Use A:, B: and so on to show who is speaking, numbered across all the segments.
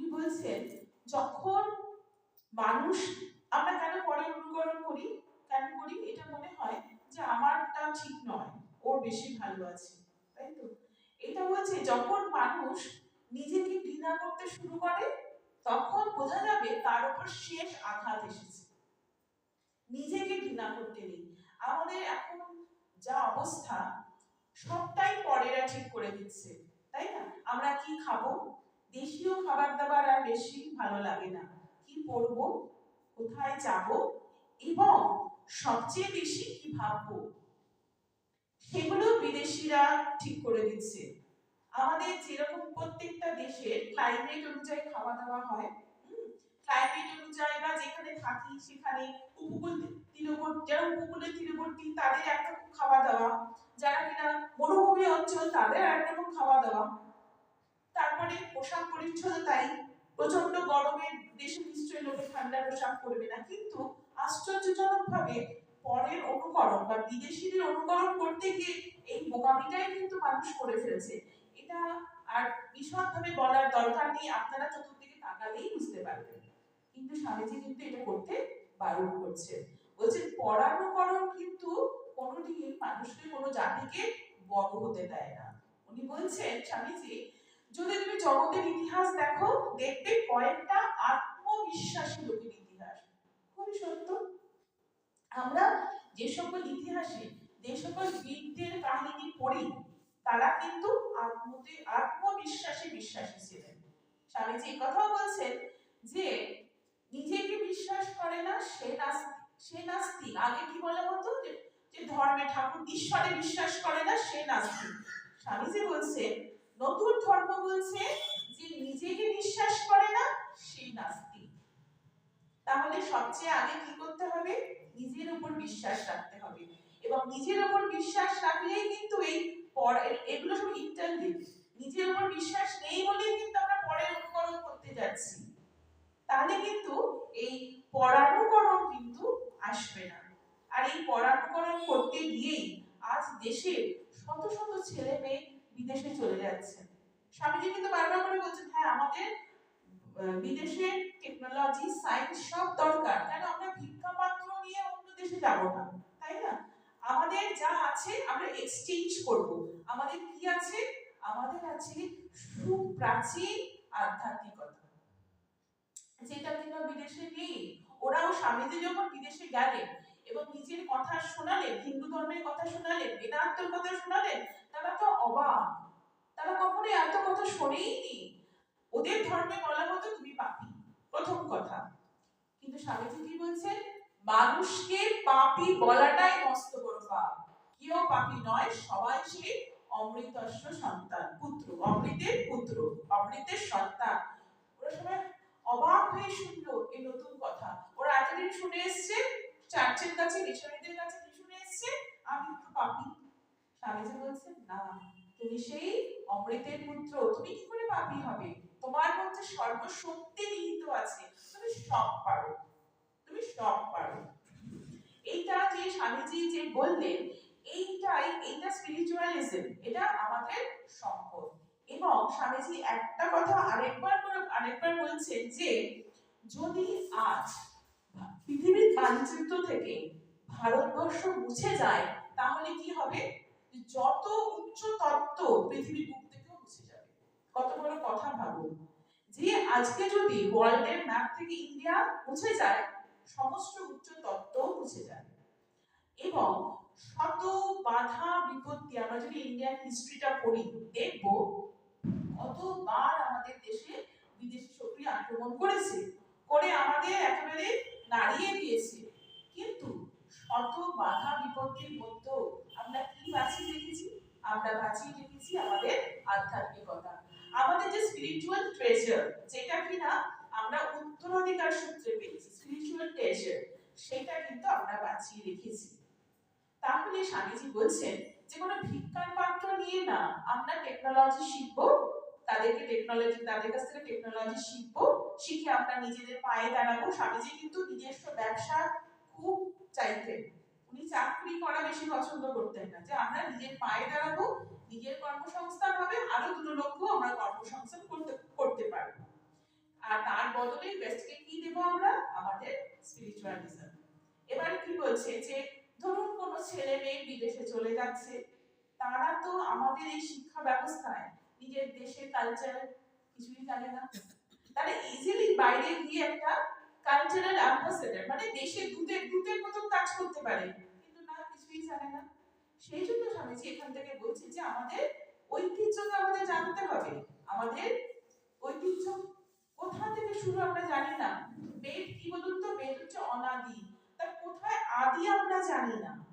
A: উনি বলছেন, যখন মানুষ আমরা কেন পরে অনুকরণ করি? কেন করি? এটা মনে হয় যে আমারটা ঠিক নয়, ওর বেশি ভালো আছে, তাই তো? এটা বলছে, যখন মানুষ নিজেকে ঘৃণা করতে শুরু করে, তখন বোঝা যাবে তার উপর শেষ আঘাত এসেছে। নিজেকে ঘৃণা করতে নেই। আমাদের এখন যা অবস্থা, সবটাই পরেরা ঠিক করে দিচ্ছে, তাই না? আমরা কি খাব? দেশীয় খাবার দাবার আর বেশি ভালো লাগে না। কি পরবো? কোথায় যাব? এবং সবচেয়ে বেশি কি ভাববো? সেগুলো বিদেশিরা ঠিক করে দিচ্ছে। আমাদের যেরকম প্রত্যেকটা দেশের ক্লাইমেট অনুযায়ী খাওয়া দাওয়া হয় ক্লাইমেট অনুযায়ী বা যেখানে থাকি সেখানে উপকূল তীরবর্তী, যারা উপকূলের তীরবর্তী, তাদের একরকম খাওয়া দাওয়া। যারা কিনা মরুভূমি অঞ্চল, তাদের একরকম খাওয়া দাওয়া। পোশাক পরিচ্ছদ তাই প্রচণ্ড গরমে দেশে নিশ্চয়ই লোকে ঠান্ডা পোশাক পরবে না। কিন্তু আশ্চর্যজনক ভাবে পরের অনুকরণ বা বিদেশিদের অনুকরণ করতে গিয়ে এই বোকামিটাই কিন্তু মানুষ করে ফেলছে। এটা আর বিশদভাবে বলার দরকার নেই, আপনারা চতুর্দিকে তাকালেই বুঝতে পারবেন। কিন্তু স্বামীজি কিন্তু এটা করতে বারণ করছে। বলছে পরানুকরণ কিন্তু কোনোদিন মানুষকে, কোনো জাতিকে বড় হতে দেয় না। উনি বলছেন, স্বামীজি যদি তুমি জগতের ইতিহাস দেখো দেখতে কয়েকটা আত্মবিশ্বাসী লোকের ইতিহাস। খুবই সত্য। আমরা যে সকল ইতিহাসে, যে সকল বীরদের কাহিনী পড়ি, তারা কিন্তু আত্মতে, আত্মবিশ্বাসে বিশ্বাসী ছিলেন। স্বামীজি এই কথাও বলছেন যে, নিজেকে বিশ্বাস করে না, সে নাস্তিক সে নাস্তিক। আগে কি বলা হতো? যে ধর্মে ঠাকুর, ঈশ্বরে বিশ্বাস করে না, সে নাস্তিক। স্বামীজি বলছে নতুন ধর্ম বলছে যে নিজেকে বিশ্বাস করে না, সে নাস্তিক। তাহলে সবচেয়ে আগে কি করতে হবে? নিজের উপর বিশ্বাস রাখতে হবে। এবং নিজের উপর বিশ্বাস রাখলেই কিন্তু এই এগুলো সব ইন্টারনেট নিজের উপর বিশ্বাস নেই বলেই কিন্তু আমরা পরের অনুকরণ করতে যাচ্ছি। তাহলে কিন্তু এই পরানুকরণ কিন্তু আসবে না। আর এই পরানুকরণ করতে গিয়েই আজ দেশের শত শত ছেলে মেয়ে বিদেশে চলে যাচ্ছে স্বামীজি কিন্তু বারবার করে বলছেন হ্যাঁ আমাদের বিদেশে টেকনোলজি সায়েন্স সব দরকার। কেন? আমরা ভিক্ষা পাত্র নিয়ে অন্য দেশে যাব না, তাই না? আমাদের যা আছে আমরা এক্সচেঞ্জ করব। আমাদের কি আছে? আমাদের আছে সুপ্রাচীন আধ্যাত্মিকতা। যেটা কিনা বিদেশে নেই। ওরাও স্বামীজি যখন বিদেশে গেলেন এবং নিজের কথা শোনালেন, হিন্দু ধর্মের কথা শোনালেন, বেদান্তর কথা শোনালেন, তারা তো অবাক। তারা কখনো এত কথা শোনেইনি। ওদের ধর্মে বলা হতো তুমি পাপী। প্রথম কথা। কিন্তু স্বামীজি কি বলছেন? মানুষকে পাপী বলাটাই মস্ত বড় পাপ। কেউ পাপী নয়, সবাই সে অমৃতস্ব সন্তান, পুত্র। অমৃতের পুত্র, অমৃতের সন্তান। ওরা সবাই অবাক হয়ে শুনলো এই নতুন কথা। ওরা এতদিন শুনে এসছে, চার্চের কাছে, মিশনারিদের কাছে কি শুনে এসছে? আমি একটু পাপী। স্বামীজি বলছেন, না, তুমি সেই অমৃতের পুত্র, তুমি কি করে পাপী হবে? তোমার মধ্যে সর্বশক্তি নিহিত আছে। তুমি সব পারো। তুমি সব পারো। এইটা যে স্বামীজি যে বললেন, এইটাই, এইটা স্পিরিচুয়ালিজম এটা আমাদের সম্পদ। এবং স্বামীজি একটা কথা আরেকবার করে, আরেকবার বলছেন যে, যদি আজ পৃথিবীর মানচিত্র থেকে ভারতবর্ষ মুছে যায়, তাহলে কি হবে? যত উচ্চ তত্ত্ব পৃথিবীর বুক থেকেও মুছে যাবে। কত বড় কথা ভাবুন যে আজকে যদি ওয়ার্ল্ডের ম্যাপ থেকে ইন্ডিয়া মুছে যায়, সমস্ত উচ্চ তত্ত্ব মুছে যায়। এবং শত বাধা বিপত্তি আমরা যদি ইন্ডিয়ান হিস্ট্রিটা পড়ি, দেখব কতবার আমাদের দেশে বিদেশি শক্তি আক্রমণ করেছে, করে আমাদের একেবারে নাড়িয়ে দিয়েছে। কিন্তু শত বাধা বিপত্তির মধ্যেও আমরা কি বাঁচিয়ে রেখেছি? আমরা বাঁচিয়ে রেখেছি আমাদের আধ্যাত্মিকতা। আমাদের যে স্পিরিচুয়াল ট্রেজার যেটা কিনা আমরা উত্তরাধিকার সূত্রে পেয়েছি স্পিরিচুয়াল ট্রেজার সেটা কিন্তু আমরা বাঁচিয়ে রেখেছি। তাহলে স্বামীজি বলছেন যে কোনো ভিক্ষার পাত্র নিয়ে না আমরা টেকনোলজি শিখব, তাদেরকে টেকনোলজি তাদের কাছ থেকে টেকনোলজি শিখব, শিখে আমরা নিজেদের পায়ে দাঁড়াবো। স্বামীজি কিন্তু নিজস্ব ব্যবসা খুব চাইতেন। উনি চাকরি করা বেশি পছন্দ করতেন না। যে আমরা নিজের পায়ে দাঁড়াবো, নিজের কর্মসংস্থান হবে, আরও দুটো লক্ষ্য আমরা কর্মসংস্থান করতে করতে পারব। বদলে ওয়েস্টকে কি দেব আমরা? আমাদের স্পিরিচুয়ালিজম এবার কি বলছে যে, ধরুন কোনো ছেলে মেয়ে বিদেশে চলে যাচ্ছে, তারা তো আমাদের এই শিক্ষা ব্যবস্থায় নিজের দেশের কালচার কিছুই জানে না। তারা ইজিলি বাইরে গিয়ে একটা কালচারাল অ্যাম্বাসেডর মানে দেশের দূতের দূতের মতো কাজ করতে পারে। কিন্তু না, কিছুই জানে না। সেই জন্য স্বামীজি এখান থেকে বলছি যে, আমাদের ঐতিহ্যকে আমাদের জানতে হবে। আমাদের ঐতিহ্য কোথা থেকে শুরু আমরা জানি না। বেদ কি বলুন তো? বেদ হচ্ছে অনাদি। তা কোথায় আদি আমরা জানি না।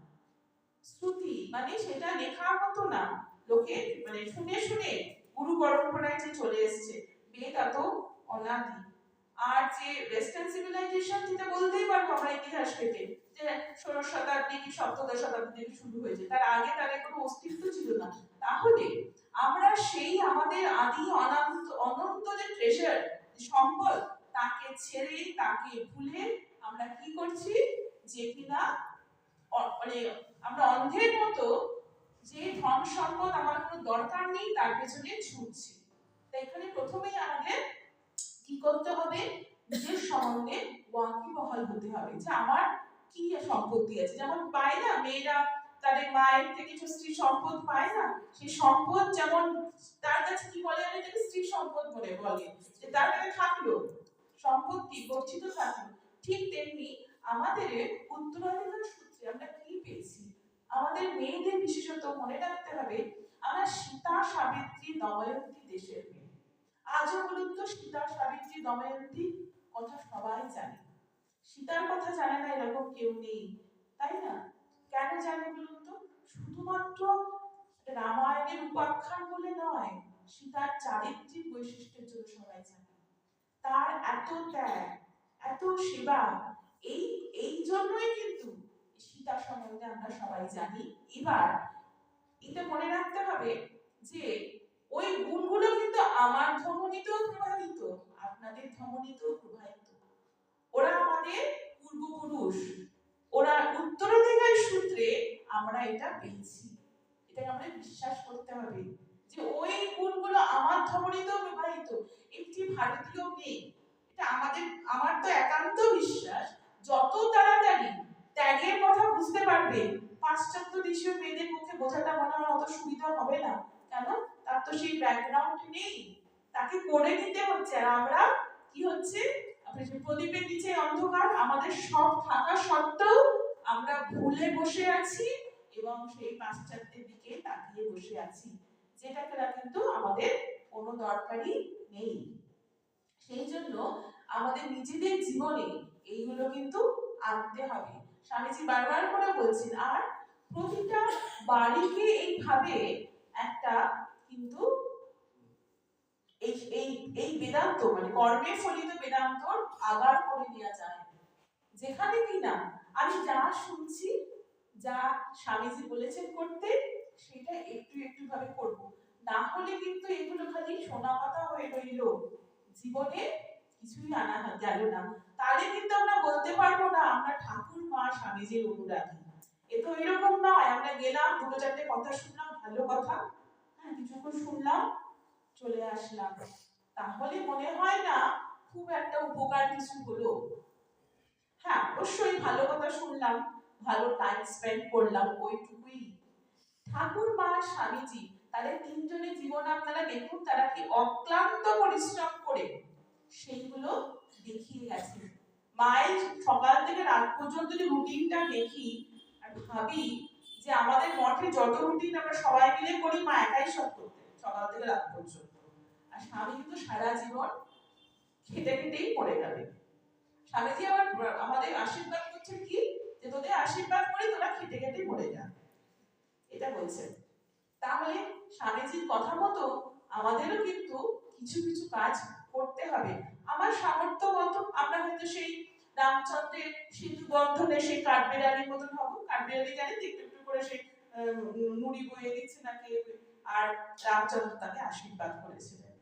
A: শ্রুতি মানে সেটা লেখা হতো না। লোকে মানে শুনে শুনে গুরু পরম্পরায় যে চলে এসেছে, বেদ এত অনাদি। আর যে ওয়েস্টার্ন সিভিলাইজেশন যেটা বলতেই পারব আমরা ইতিহাস থেকে, যে ষোড়শ শতাব্দী কি সপ্তদশ শতাব্দী থেকে শুরু হয়েছে। তার আগে তাদের কোনো অস্তিত্ব ছিল না। তাহলে আমরা সেই আমাদের আদি অনন্ত অনন্ত যে ট্রেজার সম্পদ, তাকে ছেড়ে, তাকে ভুলে আমরা কি করছি? যে কিনা মানে আমরা অন্ধের মতো যে ধন সম্পদ আমার কোনো দরকার নেই, তার পেছনে ছুটছি। তাই এখানে প্রথমেই আমাদের কি করতে হবে? নিজের সম্বন্ধে ওয়াকিবহাল হতে হবে যে আমার কি সম্পত্তি আছে। যেমন পায় না মেয়েরা, তাদের মায়ের থেকে যে স্ত্রী সম্পদ পায় না সেই সম্পদ যেমন তার কাছে কি বলে আমি তাকে স্ত্রী সম্পদ বলে বলে। যে তার কাছে থাকল, সম্পত্তি গচ্ছিত থাকল, ঠিক তেমনি আমাদের উত্তরাধিকার সূত্রে আমরা কি পেয়েছি? আমাদের মেয়েদের বিশেষত মনে রাখতে হবে, আমরা সীতা সাবিত্রী দময়ন্তী দেশের মেয়ে। আজও বলুন তো সীতা সাবিত্রী দময়ন্তী কথা সবাই জানে। সীতার কথা জানে না এরকম কেউ নেই, তাই না? কেন জানে বলুন তো? শুধুমাত্র রামায়ণের উপাখ্যান বলে নয়, সীতার চারিত্রিক বৈশিষ্ট্যের জন্য সবাই জানে। তার এত ত্যাগ, এত সেবা, এই এই জন্যই কিন্তু সীতা সম্বন্ধে আমরা সবাই জানি। এবার এটা মনে রাখতে হবে যে ওই গুণগুলো কিন্তু আমার ধমনীতেও প্রভাবিত, আপনাদের ধমনীতেও প্রভাবিত। ওরা আমাদের পূর্বপুরুষ। ওরা উত্তরাধিকার সূত্রে আমরা এটা পেয়েছি। এটাকে আমাদের বিশ্বাস করতে হবে যে ওই গুণগুলো আমার ধমনীতেও প্রবাহিত একটি ভারতীয় মেয়ে। এটা আমাদের, আমার তো একান্ত বিশ্বাস, যত তাড়াতাড়ি ত্যাগের কথা বুঝতে পারবে, পাশ্চাত্য দেশীয় মেয়েদের পক্ষে বোঝাটা মনে হয় অত সুবিধা হবে না। কেন? তার তো সেই ব্যাকগ্রাউন্ড নেই। তাকে করে নিতে হচ্ছে। আর আমরা কি হচ্ছে? প্রদীপের নিচে অন্ধকার, আমাদের সব থাকা সত্ত্বেও আমরা ভুলে বসে আছি এবং সেই পাশ্চাত্যের দিকে তাকিয়ে বসে আছি যেটাকে কিন্তু আমাদের কোনো দরকারই নেই। সেই জন্য আমাদের নিজেদের জীবনে এইগুলো কিন্তু আনতে হবে। স্বামীজি বারবার করে বলছেন, আর প্রতিটা বাড়িকে এইভাবে একটা কিন্তু এই এই বেদান্ত মানে কর্মে ফলিত বেদান্তর আগার করে নেওয়া যায় যেখানে কিনা আমি যা শুনছি, যা স্বামীজি বলেছেন করতে, সেটা একটু একটু ভাবে করব। না হলে কিন্তু এগুলো খালি সোনা পাতা হয়ে রইল। জীবনে কিছুই আনা গেল না। তাহলে কিন্তু আমরা বলতে পারব না, আমরা ঠাকুর মা স্বামীজির অনুরাগী। এ তো এরকম নয়, আমরা গেলাম, দুটো চারটে কথা শুনলাম, ভালো কথা। কিছুক্ষণ শুনলাম, চলে আসলাম। তাহলে মনে হয় না খুব একটা উপকার কিছু হলো। হ্যাঁ অবশ্যই ভালো কথা শুনলাম, ভালো টাইম স্পেন্ড করলাম, ওইটুকুই। ঠাকুর মা, স্বামীজি, তাদের তিনজনের জীবন আপনারা দেখুন, তারা কি অক্লান্ত পরিশ্রম করে সেইগুলো দেখিয়ে গেছে মায়ের সকাল থেকে রাত পর্যন্ত যে রুটিনটা দেখি আর ভাবি যে আমাদের মঠে যত রুটিন আমরা সবাই মিলে করি, মা একাই সব করতে। সকাল থেকে রাত পর্যন্ত। আর স্বামী কিন্তু সারা জীবন খেটে খেটেই পড়ে যাবে। স্বামীজি আবার আমাদের আশীর্বাদ করছেন কি? যে তোদের আশীর্বাদ করি, তোরা খেটে খেটে মরে যা। এটা বলছেন তাহলে স্বামীজির কথা মতো আমাদেরও কিন্তু কিছু কিছু কাজ করতে হবে। আমার সামর্থ্য মতো আমরা হয়তো সেই রামচন্দ্রের সিন্ধু বন্ধনে সেই কাঠবেড়ালির মতন হব। কাঠবেড়ালি জানেন তো একটু একটু করে আহ, নুড়ি বয়ে দিচ্ছে নাকি আর রামচন্দ্র তাকে আশীর্বাদ করেছিলেন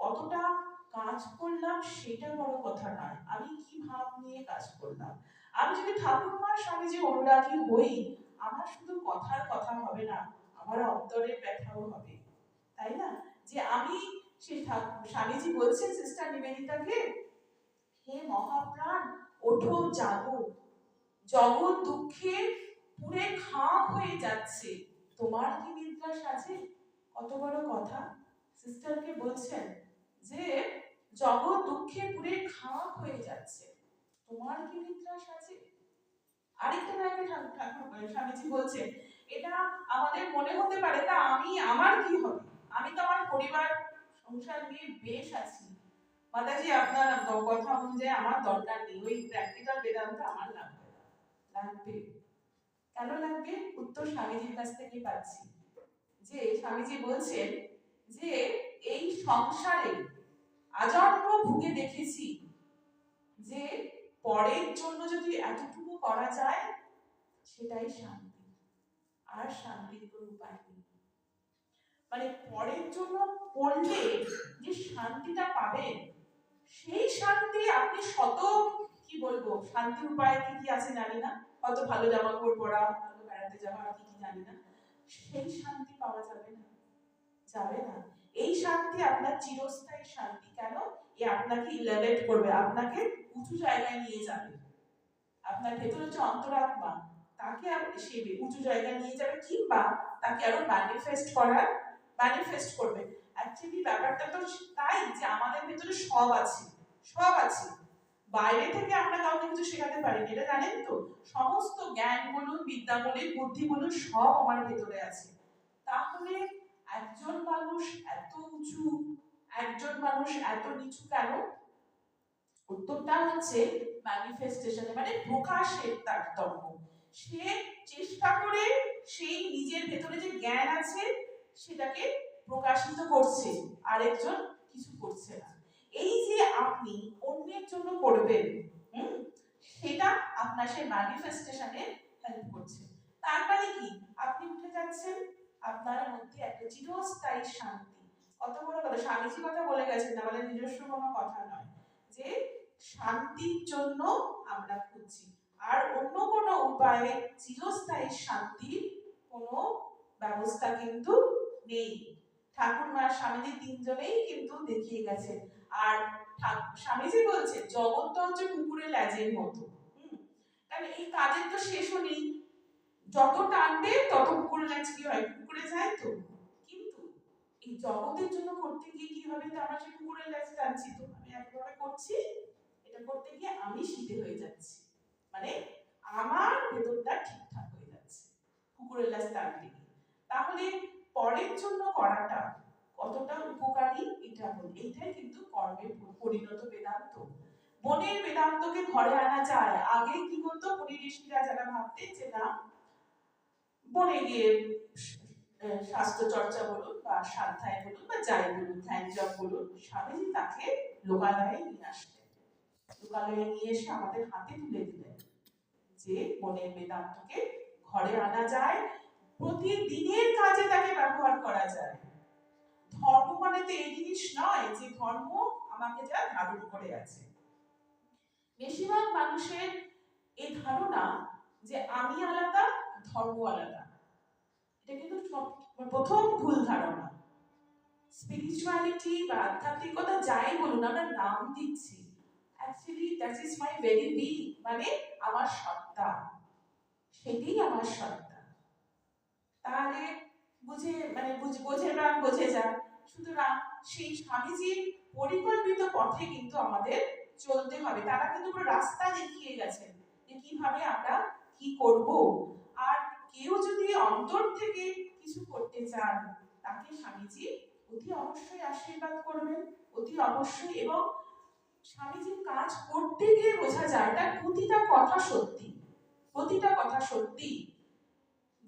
A: কতটা কাজ করলাম সেটা বড় কথা নয়। আমি কি ভাব নিয়ে কাজ করলাম? আমি যদি ঠাকুরমার স্বামীজি অনুরাগী হই আমার শুধু কথার কথা হবে না আমার অন্তরের ব্যথাও হবে। তাই না? যে আমি সেই স্বামীজি বলছেন সিস্টার নিবেদিতাকে হে মহাপ্রাণ ওঠো জাগো। জগৎ দুঃখে পুরে খাপ হয়ে যাচ্ছে। তোমার কি নিদ্রা আছে? কত বড় কথা। সিস্টারকে বলছেন যে, জগৎ দুঃখে পুরে খাপ হয়ে যাচ্ছে। তোমার কি নিদ্রা সাজে আরেকটা জায়গায় ঠাকুর স্বামীজি বলছেন, এটা আমাদের মনে হতে পারে তা আমি, আমার কি হবে? আমি তো আমার পরিবার, সংসার নিয়ে বেশ আছি। মাতাজি, আপনার কথা অনুযায়ী আমার দরকার নেই। ওই প্র্যাকটিক্যাল বেদান্ত আমার লাগবে। লাগবে। কেন লাগবে? উত্তর স্বামীজির কাছ থেকে পাচ্ছি। যে স্বামীজি বলছেন যে, এই সংসারে আজন্ম ভুগে দেখেছি যে, পরের জন্য যদি এতটুকু করা যায়, সেটাই শান্তি। আর শান্তির কোনো উপায় নেই। মানে পরের জন্য পড়লে যে শান্তিটা পাবেন, সেই শান্তি আপনি শত, কি বলব, শান্তির উপায় কি কি আছে জানি না। কত ভালো জামা কাপড় পরা, ভালো বেড়াতে যাওয়া আর কি জানি না। সেই শান্তি পাওয়া যাবে না যাবে না। এই শান্তি, আপনার চিরস্থায়ী শান্তি। কেন? এ আপনাকে ইলেভেট করবে, আপনাকে উঁচু জায়গায় নিয়ে যাবে। আপনার ভেতরে যে অন্তরাত্মা, তাকে আপনি সে উঁচু জায়গায় নিয়ে যাবে কিংবা তাকে আরও ম্যানিফেস্ট করার ম্যানিফেস্ট করবে। অ্যাকচুয়ালি ব্যাপারটা তো তাই যে আমাদের ভেতরে সব আছে সব আছে। বাইরে থেকে আমরা কাউকে কিছু শেখাতে পারিনি, এটা জানেন তো? সমস্ত জ্ঞান বলুন, বিদ্যা বলুন, বুদ্ধি বলুন, সব আমার ভেতরে আছে। তাহলে একজন মানুষ এত উঁচু, একজন মানুষ এত নিচু কেন? উত্তরটা হচ্ছে ম্যানিফেস্টেশনে মানে প্রকাশের তারতম্য। সে চেষ্টা করে সেই নিজের ভেতরে যে জ্ঞান আছে, সেটাকে প্রকাশিত করছে, আরেকজন কিছু করছে না। এই যে আপনি অন্যের জন্য করবেন সেটা আপনার সেই ম্যানিফেস্টেশনে হেল্প করছে। তার মানে কি? আপনি উঠে যাচ্ছেন, আপনার মধ্যে একটা চিরস্থায়ী শান্তি। কত বড় কথা, স্বামীজি কথা বলে গেছেন আমাদের নিজস্ব কোনো কথা নয়, যে শান্তির জন্য আমরা খুঁজছি। আর অন্য কোনো উপায়ে চিরস্থায়ী শান্তির কোনো ব্যবস্থা কিন্তু নেই। ঠাকুর মা স্বামীজি তিনজনেই কিন্তু দেখিয়ে গেছেন আর স্বামীজি বলছে জগৎ তো হচ্ছে কুকুরের ল্যাজের মতো। তাহলে এই কাজের তো শেষও নেই। যত টানবে তত কুকুরের ল্যাজ কি হয়? কুকুরে যায় তো। কিন্তু এই জগতের জন্য করতে গিয়ে কি হবে? তো আমরা সেই কুকুরের ল্যাজ টানছি তো। আমি একভাবে করছি, এটা করতে গিয়ে আমি শীতে হয়ে যাচ্ছি। মানে আমার ভেতরটা ঠিকঠাক হয়ে যাচ্ছে, কুকুরের ল্যাজ টানতে গিয়ে। তাহলে পরের জন্য করাটা কতটা উপকারী এটা বলি। এইটাই কিন্তু কর্মের পরিণত বেদান্ত। বনের বেদান্তকে ঘরে আনা যায়। আগে কি করতো? মুনি ঋষিরা যারা ভাবতেন যে না, বনে গিয়ে স্বাস্থ্য চর্চা বলুন বা সাধ্যায় বলুন বা যাই বলুন, ধ্যান জপ বলুন, স্বামীজি তাকে লোকালয়ে নিয়ে আসতেন। লোকালয়ে নিয়ে এসে আমাদের হাতে তুলে দিলেন যে বনের বেদান্তকে ঘরে আনা যায়। প্রতিদিনের কাজে তাকে ব্যবহার করা যায়। ধর্ম মানে তো এই জিনিস নয় যে ধর্ম আমাকে যা ধারণ করে আছে। বেশিরভাগ মানুষের এই ধারণা যে আমি আলাদা, ধর্ম আলাদা। এটা কিন্তু প্রথম ভুল ধারণা। স্পিরিচুয়ালিটি বা আধ্যাত্মিকতা যাই বলুন, আমরা নাম দিচ্ছি। Actually that is my very be মানে আমার সত্তা। সেটাই আমার সত্তা। তাহলে বুঝে মানে বুঝ- বোঝে প্রাণ বোঝে যায় সুতরাং সেই স্বামীজির পরিকল্পিত পথে কিন্তু আমাদের চলতে হবে। তারা কিন্তু পুরো রাস্তা দেখিয়ে গেছেন যে কীভাবে আমরা কি করব। আর কেউ যদি অন্তর থেকে কিছু করতে চান, তাকে স্বামীজি অতি অবশ্যই আশীর্বাদ করবেন, অতি অবশ্যই। এবং স্বামীজির কাজ করতে গিয়ে বোঝা যায়, তার প্রতিটা কথা সত্যি, প্রতিটা কথা সত্যি।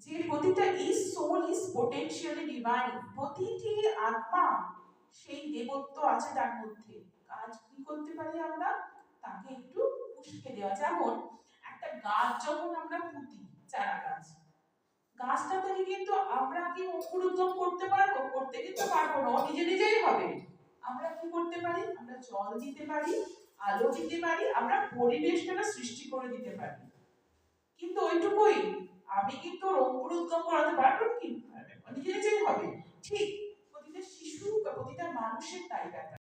A: যে প্রতিটা is soul is potentially divine প্রতিটি আত্মা সেই দেবত্ব আছে তার মধ্যে। কাজ কি করতে পারি আমরা? তাকে একটু উস্কে দেওয়া। যেমন একটা গাছ যখন আমরা পুঁতি চারা গাছ গাছটা থেকে কিন্তু আমরা কি অঙ্কুরোদ্গম করতে পারব, করতে কিন্তু পারব না। নিজে নিজেই হবে। আমরা কি করতে পারি? আমরা জল দিতে পারি, আলো দিতে পারি, আমরা পরিবেশটা সৃষ্টি করে দিতে পারি। কিন্তু ওইটুকুই আমি কিন্তু রংপুর উদ্যম করাতে পারব কি? নিজে নিজেই হবে। ঠিক, প্রতিটা শিশু বা প্রতিটা মানুষের তাই ব্যাপার।